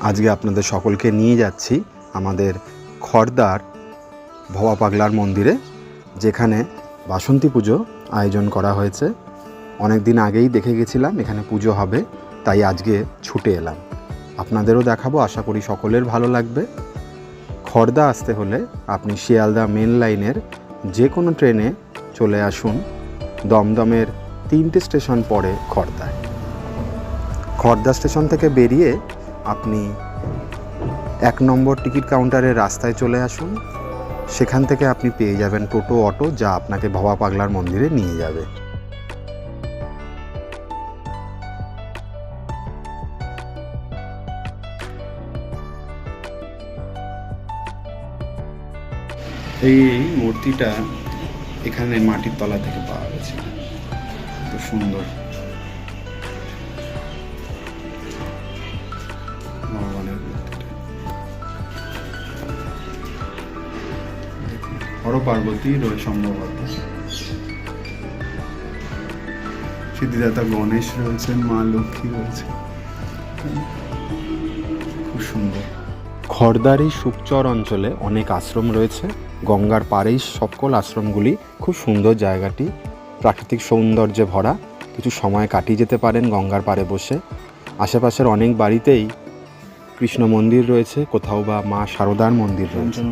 আজকে আপনাদের সকলকে নিয়ে যাচ্ছি আমাদের খড়দার ভবা পাগলার মন্দিরে, যেখানে বাসন্তী পুজো আয়োজন করা হয়েছে। অনেক দিন আগেই দেখে গেছিলাম, এখানে পুজো হবে, তাই আজকে ছুটে এলাম। আপনাদেরও দেখাবো, আশা করি সকলের ভালো লাগবে। খড়দা আসতে হলে আপনি শিয়ালদা মেন লাইনের যে কোনো ট্রেনে চলে আসুন, দমদমের তিনটে স্টেশন পরে খড়দায়। খড়দা স্টেশন থেকে বেরিয়ে আপনি এক নম্বর টিকিট কাউন্টারের রাস্তায় চলে আসুন। সেখান থেকে আপনি পেয়ে যাবেন টোটো, অটো, যা আপনাকে ভবা পাগলার মন্দিরে নিয়ে যাবে। এই মূর্তিটা এখানে মাটির তলা থেকে পাওয়া গেছে। খুব সুন্দর। হর পার্বতী রয়ে সম্ভবত। সিদ্ধিদাতা গণেশ রয়েছেন, মা লক্ষ্মী রয়েছে খুব সুন্দর। খড়দার এই সুপচর অঞ্চলে অনেক আশ্রম রয়েছে। গঙ্গার পাড়েই সকল আশ্রমগুলি। খুব সুন্দর জায়গাটি। প্রাকৃতিক সৌন্দর্যে ভরা। কিছু সময় কাটিয়ে যেতে পারেন গঙ্গার পাড়ে বসে। আশেপাশের অনেক বাড়িতেই কৃষ্ণ মন্দির রয়েছে কোথাও বা মা শারদার মন্দির রয়েছে।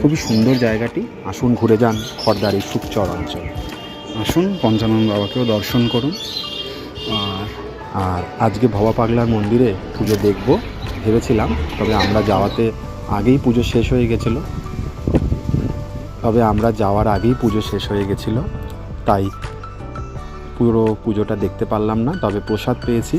খুবই সুন্দর জায়গাটি। আসুন ঘুরে যান খড়দার এই সুপচর অঞ্চল। আসুন পঞ্চানন বাবাকেও দর্শন করুন। আর আর আজকে ভবা পাগলার মন্দিরে পুজো দেখব ভেবেছিলাম তবে আমরা যাওয়াতে আগেই পুজো শেষ হয়ে গেছিল। তবে আমরা যাওয়ার আগেই পুজো শেষ হয়ে গেছিল তাই পুরো পুজোটা দেখতে পারলাম না তবে প্রসাদ পেয়েছি।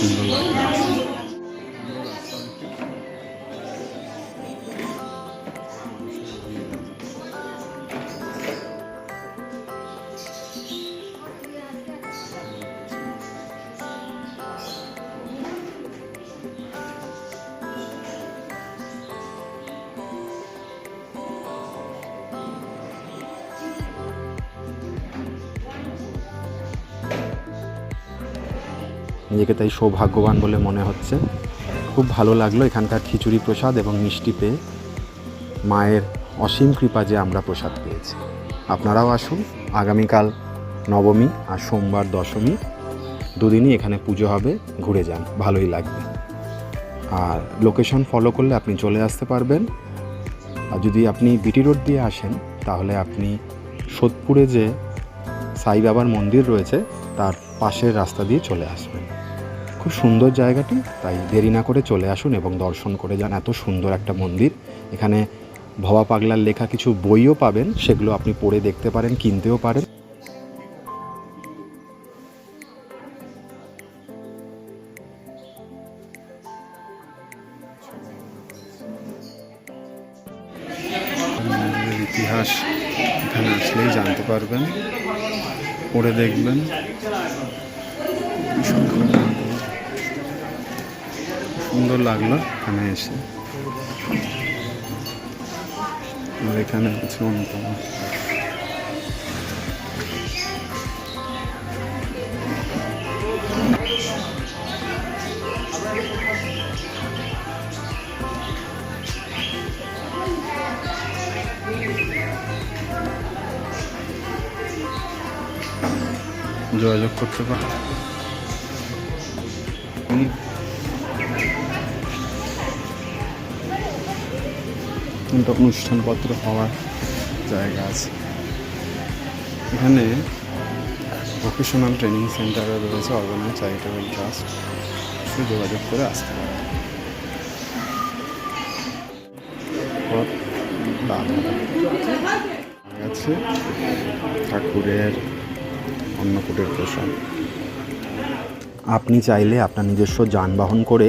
সুন্দর লাগছে নিজেকে তাই সৌভাগ্যবান বলে মনে হচ্ছে। খুব ভালো লাগল এখানকার খিচুড়ি প্রসাদ এবং মিষ্টি পেয়ে। মায়ের অসীম কৃপা যে আমরা প্রসাদ পেয়েছি। আপনারাও আসুন, আগামীকাল নবমী আর সোমবার দশমী দুদিনই এখানে পুজো হবে, ঘুরে যান, ভালোই লাগবে। আর লোকেশন ফলো করলে আপনি চলে আসতে পারবেন। আর যদি আপনি বিটি রোড দিয়ে আসেন, তাহলে আপনি সোদপুরে যে সাই বাবার মন্দির রয়েছে, তার পাশের রাস্তা দিয়ে চলে আসবেন। খুব সুন্দর জায়গাটি, তাই দেরি না করে চলে আসুন এবং দর্শন করে যান। এত সুন্দর একটা মন্দির। এখানে ভবা পাগলার লেখা কিছু বইও পাবেন, সেগুলো আপনি পড়ে দেখতে পারেন, কিনতেও পারেন। এখানে কিছু অন্যতম। যোগাযোগ করতে পার। কিন্তু অনুষ্ঠানপত্র হওয়ার জায়গা আছে। এখানে ভোকেশনাল ট্রেনিং সেন্টারও রয়েছে অর্গানাইজ চ্যারিটেবল ট্রাস্ট সে যোগাযোগ করে আসতে পারে আছে ঠাকুরের অন্নকূটের প্রসাদ। আপনি চাইলে আপনার নিজস্ব যানবাহন করে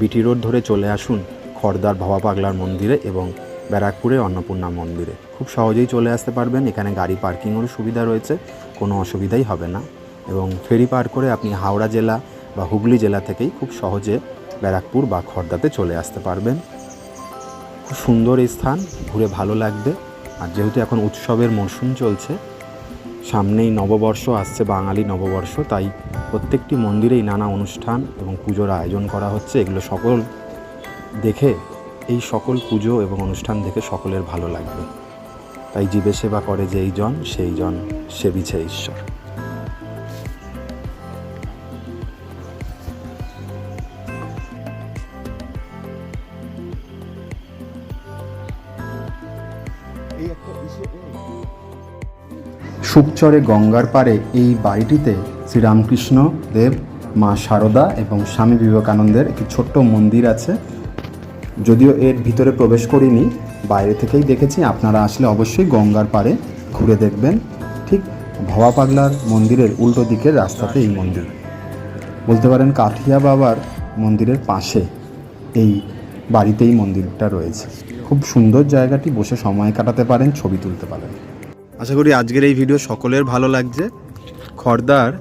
বিটি রোড ধরে চলে আসুন খর্দার ভবা পাগলার মন্দিরে এবং ব্যারাকপুরে অন্নপূর্ণা মন্দিরে। খুব সহজেই চলে আসতে পারবেন, এখানে গাড়ি পার্কিংয়েরও সুবিধা রয়েছে, কোনো অসুবিধাই হবে না। এবং ফেরি পার করে আপনি হাওড়া জেলা বা হুগলি জেলা থেকেই খুব সহজে ব্যারাকপুর বা খর্দাতে চলে আসতে পারবেন। খুব সুন্দর এই স্থান, ঘুরে ভালো লাগবে। আর যেহেতু এখন উৎসবের মরশুম চলছে, সামনেই নববর্ষ আসছে, বাঙালি নববর্ষ, তাই প্রত্যেকটি মন্দিরেই নানা অনুষ্ঠান এবং পুজোর আয়োজন করা হচ্ছে। এগুলো সকল দেখে এই সকল পুজো এবং অনুষ্ঠান দেখে সকলের ভালো লাগবে। তাই জীবে সেবা করে যেই জন, সেই জন সেবিছে ঈশ্বর। সুপচরে গঙ্গার পাড়ে এই বাড়িটিতে শ্রীরামকৃষ্ণ দেব, মা শারদা এবং স্বামী বিবেকানন্দের একটি ছোট্ট মন্দির আছে। যদিও এর ভিতরে প্রবেশ করিনি, বাইরে থেকেই দেখেছি আপনারা আসলে অবশ্যই গঙ্গার পাড়ে ঘুরে দেখবেন। ঠিক ভবা পাগলার মন্দিরের উল্টো দিকের রাস্তাতে এই মন্দির। বলতে পারেন কাঠিয়া বাবার মন্দিরের পাশে এই বাড়িতেই মন্দিরটা রয়েছে। খুব সুন্দর জায়গাটি, বসে সময় কাটাতে পারেন, ছবি তুলতে পারেন। আশা করি আজকের এই ভিডিও সকলের ভালো লাগছে। খর্দার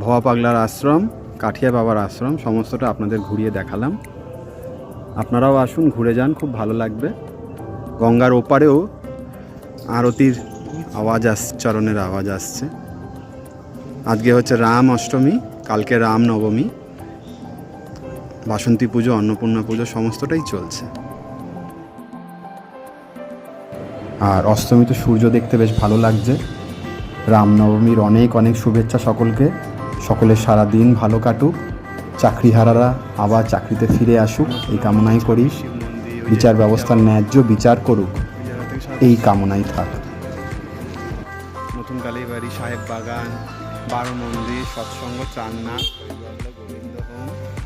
ভবা পাগলার আশ্রম, কাঠিয়া বাবার আশ্রম, সমস্তটা আপনাদের ঘুরিয়ে দেখালাম। আপনারাও আসুন, ঘুরে যান, খুব ভালো লাগবে। গঙ্গার ওপারেও আরতির আওয়াজ আস, চরণের আওয়াজ আসছে। আজকে হচ্ছে রাম অষ্টমী, কালকে রাম নবমী। বাসন্তী পুজো, অন্নপূর্ণা পুজো, সমস্তটাই চলছে। আর অস্তমিত সূর্য দেখতে বেশ ভালো লাগছে। রামনবমীর অনেক অনেক শুভেচ্ছা সকলকে। সকলের সারা দিন ভালো কাটুক। চাকরিহারারা আবার চাকরিতে ফিরে আসুক এই কামনাই করি বিচার ব্যবস্থার ন্যায্য বিচার করুক এই কামনাই থাক। নতুন কালীবাড়ি সাহেব বাগান বারো মন্দির সৎসঙ্গ চান্না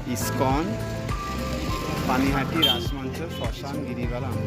ইস্কন পানিহাটি রাজমঞ্চ শ্মশান গিরিবালা আমি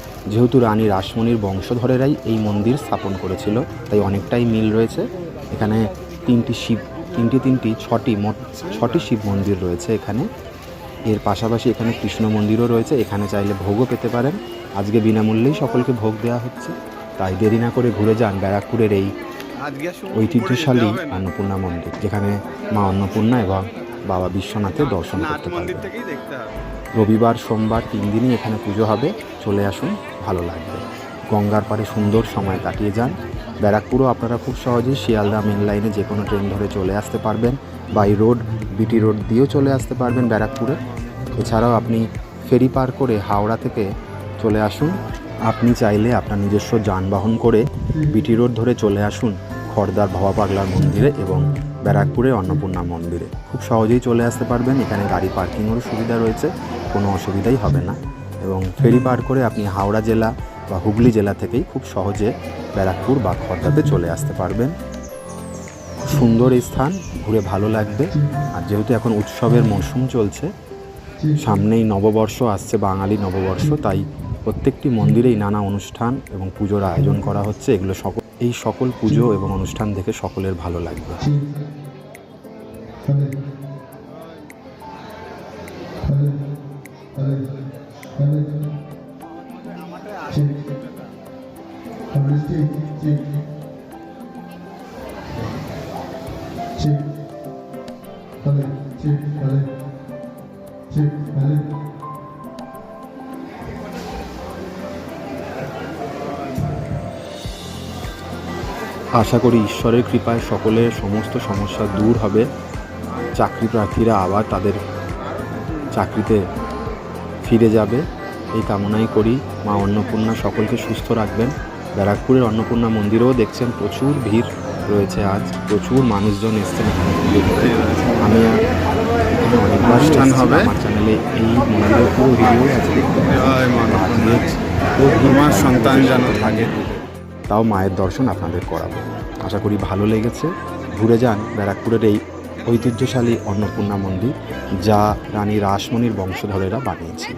যেহেতু রানী রাসমণির বংশধরেরাই এই মন্দির স্থাপন করেছিল তাই অনেকটাই মিল রয়েছে। এখানে তিনটি শিব তিনটি তিনটি ছটি মোট ছটি শিব মন্দির রয়েছে এখানে। এর পাশাপাশি এখানে কৃষ্ণ মন্দিরও রয়েছে এখানে চাইলে ভোগও পেতে পারেন। আজকে বিনামূল্যেই সকলকে ভোগ দেওয়া হচ্ছে। তাই দেরি না করে ঘুরে যান ব্যারাকপুরের এই ঐতিহ্যশালী অন্নপূর্ণা মন্দির যেখানে মা অন্নপূর্ণা এবং বাবা বিশ্বনাথের দর্শন করতে পারবেন। রবিবার সোমবার তিন দিনই এখানে পুজো হবে। চলে আসুন ভালো লাগবে। গঙ্গার পাড়ে সুন্দর সময় কাটিয়ে যান। ব্যারাকপুরও আপনারা খুব সহজেই শিয়ালদা মেন লাইনে যে কোনো ট্রেন ধরে চলে আসতে পারবেন। বাই রোড বিটি রোড দিয়েও চলে আসতে পারবেন ব্যারাকপুরে। এছাড়াও আপনি ফেরি পার করে হাওড়া থেকে চলে আসুন। আপনি চাইলে আপনার নিজস্ব যানবাহন করে বিটি রোড ধরে চলে আসুন খড়দার ভবা পাগলার মন্দিরে এবং ব্যারাকপুরের অন্নপূর্ণা মন্দিরে। খুব সহজেই চলে আসতে পারবেন, এখানে গাড়ি পার্কিংয়েরও সুবিধা রয়েছে, কোনো অসুবিধাই হবে না। এবং ফেরি পার করে আপনি হাওড়া জেলা বা হুগলি জেলা থেকেই খুব সহজে ব্যারাকপুর বা খড়দাতে চলে আসতে পারবেন। সুন্দর এই স্থান, ঘুরে ভালো লাগবে। আর যেহেতু এখন উৎসবের মরশুম চলছে, সামনেই নববর্ষ আসছে, বাঙালি নববর্ষ, তাই প্রত্যেকটি মন্দিরেই নানা অনুষ্ঠান এবং পুজোর আয়োজন করা হচ্ছে, এগুলো সকল এই সকল পুজো এবং অনুষ্ঠান দেখে সকলের ভালো লাগবে। আশা করি ঈশ্বরের কৃপায় সকলের সমস্ত সমস্যা দূর হবে। চাকরি প্রার্থীরা আবার তাদের চাকরিতে ফিরে যাবে। এই কামনাই করি। মা অন্নপূর্ণা সকলকে সুস্থ রাখবেন। ব্যারাকপুরের অন্নপূর্ণা মন্দিরেও দেখছেন প্রচুর ভিড় রয়েছে আজ। প্রচুর মানুষজন এসছেন। আমি আর এখানে অনেকবার অনুষ্ঠান হবে। আমার চ্যানেলে এই মন্দিরের পুরো ভিডিও আছে। তোমার সন্তান যেন থাকে। তাও মায়ের দর্শন আপনাদের করাবো। আশা করি ভালো লেগেছে। ঘুরে যান ব্যারাকপুরের এই ঐতিহ্যশালী অন্নপূর্ণা মন্দির, যা রানী রাসমণির বংশধরেরা বানিয়েছিল।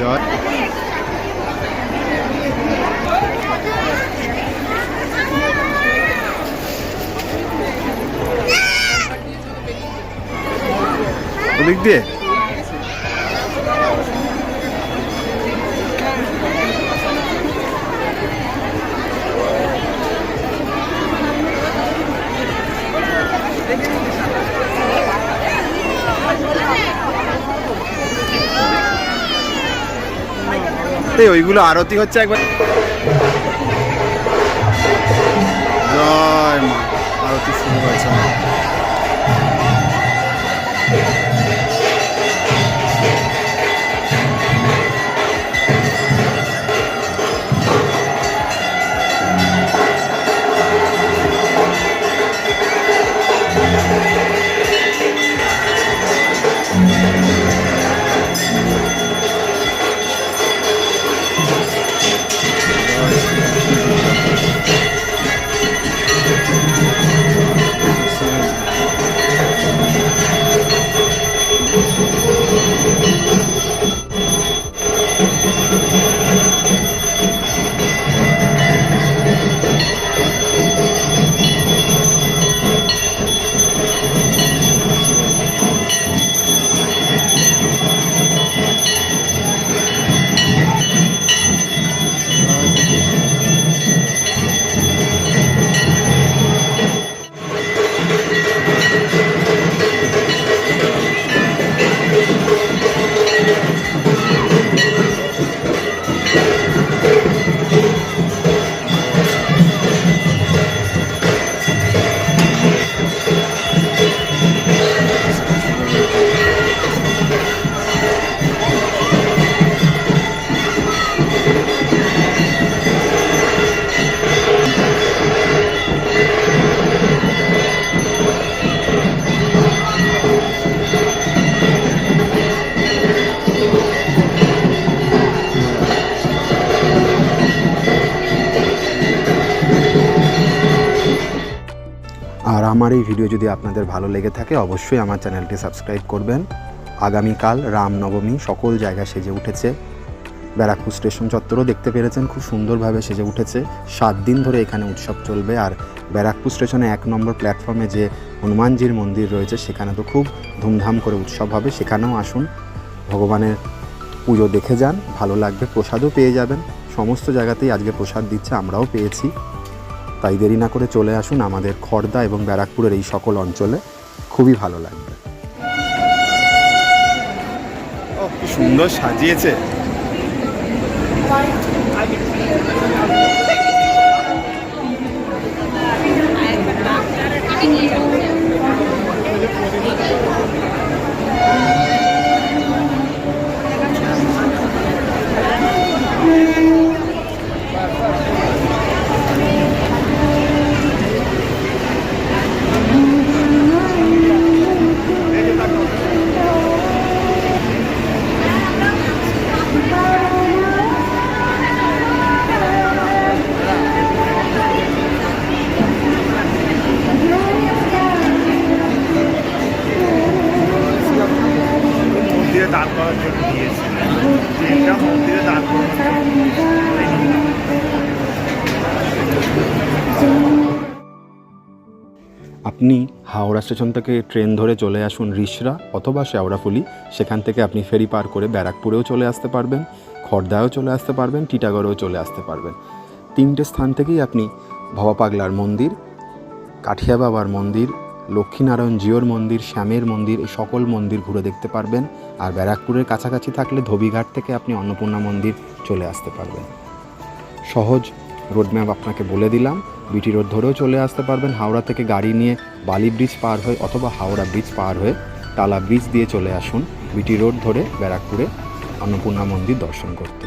জয়। ওদিক দিয়ে? ওইগুলো আরতি হচ্ছে একবার। আমার এই ভিডিও যদি আপনাদের ভালো লেগে থাকে, অবশ্যই আমার চ্যানেলটি সাবস্ক্রাইব করবেন। আগামীকাল রামনবমী, সকল জায়গায় সেজে উঠেছে। ব্যারাকপুর স্টেশন চত্বরও দেখতে পেরেছেন, খুব সুন্দরভাবে সেজে উঠেছে। সাত দিন ধরে এখানে উৎসব চলবে আর ব্যারাকপুর স্টেশনে এক নম্বর প্ল্যাটফর্মে যে হনুমানজির মন্দির রয়েছে, সেখানে তো খুব ধুমধাম করে উৎসব হবে। সেখানেও আসুন, ভগবানের পুজো দেখে যান, ভালো লাগবে, প্রসাদও পেয়ে যাবেন। সমস্ত জায়গাতেই আজকে প্রসাদ দিচ্ছে, আমরাও পেয়েছি। তাই দেরি না করে চলে আসুন আমাদের খর্দা এবং ব্যারাকপুরের এই সকল অঞ্চলে। খুবই ভালো লাগবে। সুন্দর সাজিয়েছে। মন্দিরে হাওড়া স্টেশন থেকে ট্রেন ধরে চলে আসুন রিসরা অথবা শেওড়াফুলি সেখান থেকে আপনি ফেরি পার করে ব্যারাকপুরেও চলে আসতে পারবেন, খড়দায়ও চলে আসতে পারবেন, টিটাগড়েও চলে আসতে পারবেন। তিনটে স্থান থেকেই আপনি ভবা পাগলার মন্দির কাঠিয়া বাবার মন্দির, লক্ষ্মীনারায়ণ জিওর মন্দির, শ্যামের মন্দির, এই সকল মন্দির ঘুরে দেখতে পারবেন। আর ব্যারাকপুরের কাছাকাছি থাকলে ধোবিঘাট থেকে আপনি অন্নপূর্ণা মন্দির চলে আসতে পারবেন। সহজ রোডম্যাপ আপনাকে বলে দিলাম। বিটি রোড ধরেও চলে আসতে পারবেন। হাওড়া থেকে গাড়ি নিয়ে বালি ব্রিজ পার হয়ে অথবা হাওড়া ব্রিজ পার হয়ে তালা ব্রিজ দিয়ে চলে আসুন বিটি রোড ধরে ব্যারাকপুরে অন্নপূর্ণা মন্দির দর্শন করতে।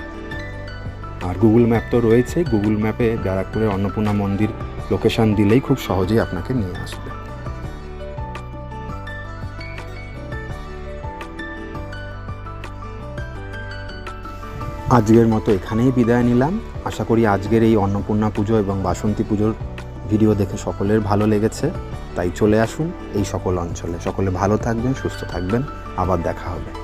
আর গুগল ম্যাপ তো রয়েছে। গুগল ম্যাপে ব্যারাকপুরে অন্নপূর্ণা মন্দির লোকেশান দিলেই খুব সহজেই আপনাকে নিয়ে আসবে। আজকের মতো এখানেই বিদায় নিলাম। আশা করি আজকের এই অন্নপূর্ণা পুজো এবং বাসন্তী পুজোর ভিডিও দেখে সকলের ভালো লেগেছে। তাই চলে আসুন এই সকল অঞ্চলে। সকলে ভালো থাকবেন, সুস্থ থাকবেন। আবার দেখা হবে।